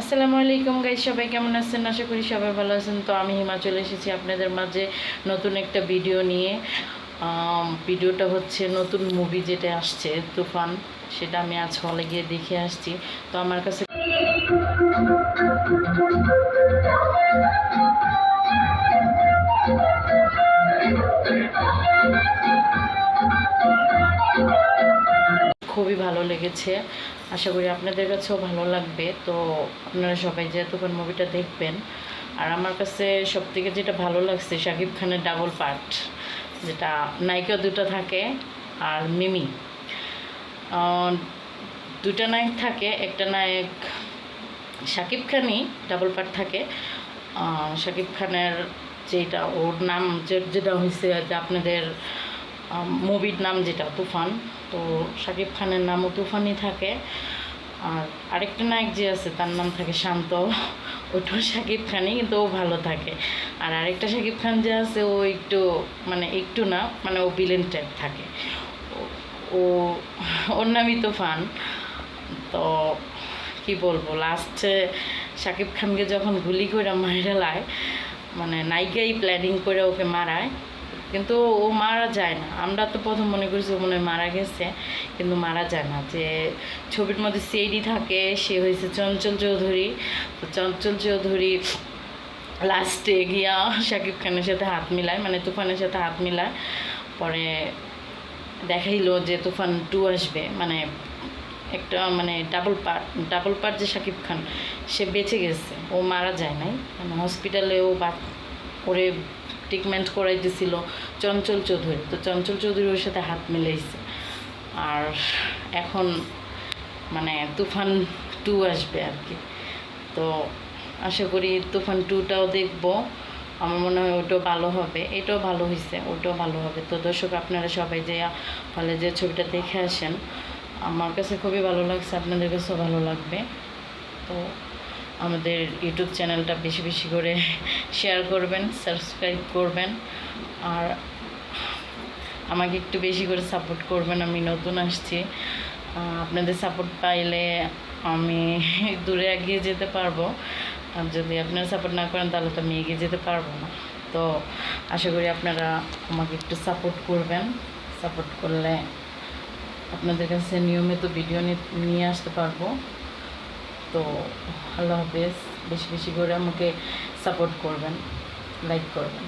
আসসালামু আলাইকুম গাইজ সবাই কেমন আছেন? আশা করি সবাই ভালো আছেন। তো আমি হিমাচলে এসেছি আপনাদের মাঝে নতুন একটা ভিডিও নিয়ে। ভিডিওটা হচ্ছে নতুন মুভি যেটা আসছে, তুফান। সেটা আমি আজ হলে গিয়ে দেখে আসছি। তো আমার কাছে লেগেছে। আশা করি আপনাদের কাছেও ভালো লাগবে। তো আপনারা সবাই যে তুফান মুভিটা দেখবেন, আর আমার কাছে সব থেকে যেটা ভালো লাগছে, শাকিব খানের ডাবল পার্ট যেটা নায়িকা দুটো থাকে আর মিমি। দুটা নায়ক থাকে, একটা নায়ক শাকিব খানই ডাবল পার্ট থাকে। শাকিব খানের যেটা ওর নাম যেটা হয়েছে আপনাদের মুভির নাম যেটা, তুফান। তো শাকিব খানের নামও তুফানই থাকে। আর আরেকটা নায়ক যে আছে, তার নাম থাকে শান্ত। ওটাও শাকিব খানই, কিন্তু ও ভালো থাকে। আর আরেকটা শাকিব খান যে আছে, ও একটু মানে একটু না মানে ও বিলেন টাইপ থাকে। ও- ও ওর নামই তুফান। তো কি বলব লাস্টে শাকিব খানকে যখন গুলি করে মারা লায় মানে নায়িকাই প্ল্যানিং করে ওকে মারায় কিন্তু ও মারা যায় না। আমরা তো প্রথম মনে করছি ও মনে মারা গেছে, কিন্তু মারা যায় না। যে ছবির মধ্যে সিআইডি থাকে, সে হয়েছে চঞ্চল চৌধুরী। তো চঞ্চল চৌধুরী লাস্টে গিয়া শাকিব খানের সাথে হাত মিলায় মানে তুফানের সাথে হাত মিলায়। পরে দেখাইলো যে তুফান টু আসবে। মানে একটা মানে ডাবল পার্ট ডাবল পার্ট যে শাকিব খান, সে বেঁচে গেছে। ও মারা যায় নাই। মানে হসপিটালে ও বা ওরে ট্রিটমেন্ট করাই দিছিল চঞ্চল চৌধুরী। তো চঞ্চল চৌধুরী ওর সাথে হাত মিলাইছে। আর এখন মানে তুফান টু আসবে আর কি। তো আশা করি তুফান টুটাও দেখব। আমার মনে হয় ওটাও ভালো হবে। এটাও ভালো হয়েছে ওটাও ভালো হবে। তো দর্শক, আপনারা সবাই যে হলে যে ছবিটা দেখে আসেন, আমার কাছে খুবই ভালো লাগছে, আপনাদের কাছেও ভালো লাগবে। তো আমাদের ইউটিউব চ্যানেলটা বেশি বেশি করে শেয়ার করবেন সাবস্ক্রাইব করবেন। আর আমাকে একটু বেশি করে সাপোর্ট করবেন, আমি নতুন আসছি। আপনাদের সাপোর্ট পাইলে আমি দূরে এগিয়ে যেতে পারব। আর যদি আপনারা সাপোর্ট না করেন, তাহলে তো আমি এগিয়ে যেতে পারব না। তো আশা করি আপনারা আমাকে একটু সাপোর্ট করবেন। সাপোর্ট করলে আপনাদের কাছে নিয়মিত ভিডিও নিয়ে আসতে পারব। তো আল্লাহ হাফেজ বেশি বেশি করে আমাকে সাপোর্ট করবেন লাইক করবেন।